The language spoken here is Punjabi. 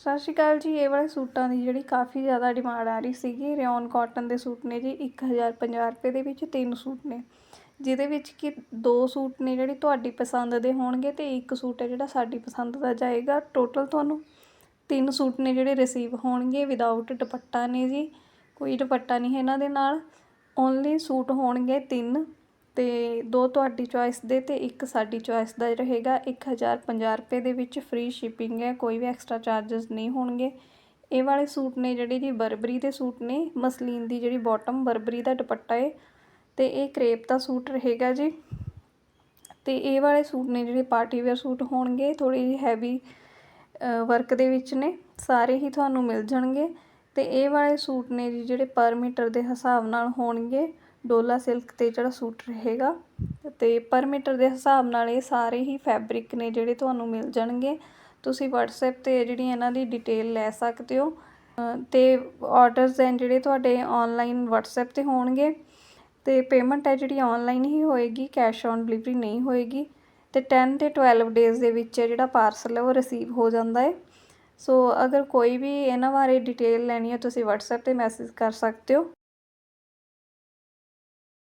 ਸਤਿ ਸ਼੍ਰੀ ਅਕਾਲ ਜੀ, ਇਹ ਵਾਲੇ ਸੂਟਾਂ ਦੀ ਜਿਹੜੀ ਕਾਫੀ ਜ਼ਿਆਦਾ ਡਿਮਾਂਡ ਆ ਰਹੀ ਸੀਗੀ, ਰਿਓਨ ਕਾਟਨ ਦੇ ਸੂਟ ਨੇ ਜੀ 1050 ਰੁਪਏ ਦੇ ਵਿੱਚ ਤਿੰਨ ਸੂਟ ਨੇ। ਜਿਹਦੇ ਵਿੱਚ ਕਿ ਦੋ ਸੂਟ ਨੇ ਜਿਹੜੇ ਤੁਹਾਡੀ ਪਸੰਦ ਦੇ ਹੋਣਗੇ ਤੇ ਇੱਕ ਸੂਟ ਹੈ ਜਿਹੜਾ ਸਾਡੀ ਪਸੰਦ ਦਾ ਜਾਏਗਾ। ਟੋਟਲ ਤੁਹਾਨੂੰ ਤਿੰਨ ਸੂਟ ਨੇ ਜਿਹੜੇ ਰਿਸੀਵ ਹੋਣਗੇ ਵਿਦਆਊਟ ਦੁਪੱਟਾ ਨੇ ਜੀ, ਕੋਈ ਦੁਪੱਟਾ ਨਹੀਂ ਹੈ ਇਹਨਾਂ ਦੇ ਨਾਲ। ਓਨਲੀ ਸੂਟ ਹੋਣਗੇ ਤਿੰਨ। ਅਤੇ ਦੋ ਤੁਹਾਡੀ ਚੋਇਸ ਦੇ ਅਤੇ ਇੱਕ ਸਾਡੀ ਚੋਇਸ ਦਾ ਰਹੇਗਾ। 1050 ਰੁਪਏ ਦੇ ਵਿੱਚ ਫ੍ਰੀ ਸ਼ਿਪਿੰਗ ਹੈ, ਕੋਈ ਵੀ ਐਕਸਟਰਾ ਚਾਰਜਿਸ ਨਹੀਂ ਹੋਣਗੇ। ਇਹ ਵਾਲੇ ਸੂਟ ਨੇ ਜਿਹੜੇ ਜੀ ਬਰਬਰੀ ਦੇ ਸੂਟ ਨੇ, ਮਸਲੀਨ ਦੀ ਜਿਹੜੀ ਬਾਟਮ ਬਰਬਰੀ ਦਾ ਦੁਪੱਟਾ ਏ ਅਤੇ ਇਹ ਕਰੇਪ ਦਾ ਸੂਟ ਰਹੇਗਾ ਜੀ। ਅਤੇ ਇਹ ਵਾਲੇ ਸੂਟ ਨੇ ਜਿਹੜੇ ਪਾਰਟੀ ਵੇਅਰ ਸੂਟ ਹੋਣਗੇ, ਥੋੜ੍ਹੀ ਜਿਹੀ ਹੈਵੀ ਵਰਕ ਦੇ ਵਿੱਚ ਨੇ, ਸਾਰੇ ਹੀ ਤੁਹਾਨੂੰ ਮਿਲ ਜਾਣਗੇ। ਅਤੇ ਇਹ ਵਾਲੇ ਸੂਟ ਨੇ ਜੀ ਜਿਹੜੇ ਪਰ ਮੀਟਰ ਦੇ ਹਿਸਾਬ ਨਾਲ ਹੋਣਗੇ। ਡੋਲਾ ਸਿਲਕ ਤੇ ਜਿਹੜਾ ਸੂਟ ਰਹੇਗਾ ਅਤੇ ਪਰ ਮੀਟਰ ਦੇ ਹਿਸਾਬ ਨਾਲ ਇਹ ਸਾਰੇ ਹੀ ਫੈਬਰਿਕ ਨੇ ਜਿਹੜੇ ਤੁਹਾਨੂੰ ਮਿਲ ਜਾਣਗੇ। ਤੁਸੀਂ ਵਟਸਐਪ ਤੇ ਜਿਹੜੀ ਇਹਨਾਂ ਦੀ ਡਿਟੇਲ ਲੈ ਸਕਦੇ ਹੋ। ਅਤੇ ਆਰਡਰਸ ਐਂ ਜਿਹੜੇ ਤੁਹਾਡੇ ਆਨਲਾਈਨ ਵਟਸਐਪ ਤੇ ਹੋਣਗੇ। ਅਤੇ ਪੇਮੈਂਟ ਹੈ ਜਿਹੜੀ ਆਨਲਾਈਨ ਹੀ ਹੋਏਗੀ ਕੈਸ਼ ਔਨ ਡਿਲੀਵਰੀ ਨਹੀਂ ਹੋਏਗੀ। ਅਤੇ 10 ਤੇ 12 ਡੇਜ਼ ਦੇ ਵਿੱਚ ਜਿਹੜਾ ਪਾਰਸਲ ਹੈ ਉਹ ਰਿਸੀਵ ਹੋ ਜਾਂਦਾ ਹੈ ਸੋ ਅਗਰ ਕੋਈ ਵੀ ਇਹਨਾਂ ਬਾਰੇ ਡਿਟੇਲ ਲੈਣੀ ਹੈ ਤੁਸੀਂ ਵਟਸਐਪ ਤੇ ਮੈਸੇਜ ਕਰ ਸਕਦੇ ਹੋ।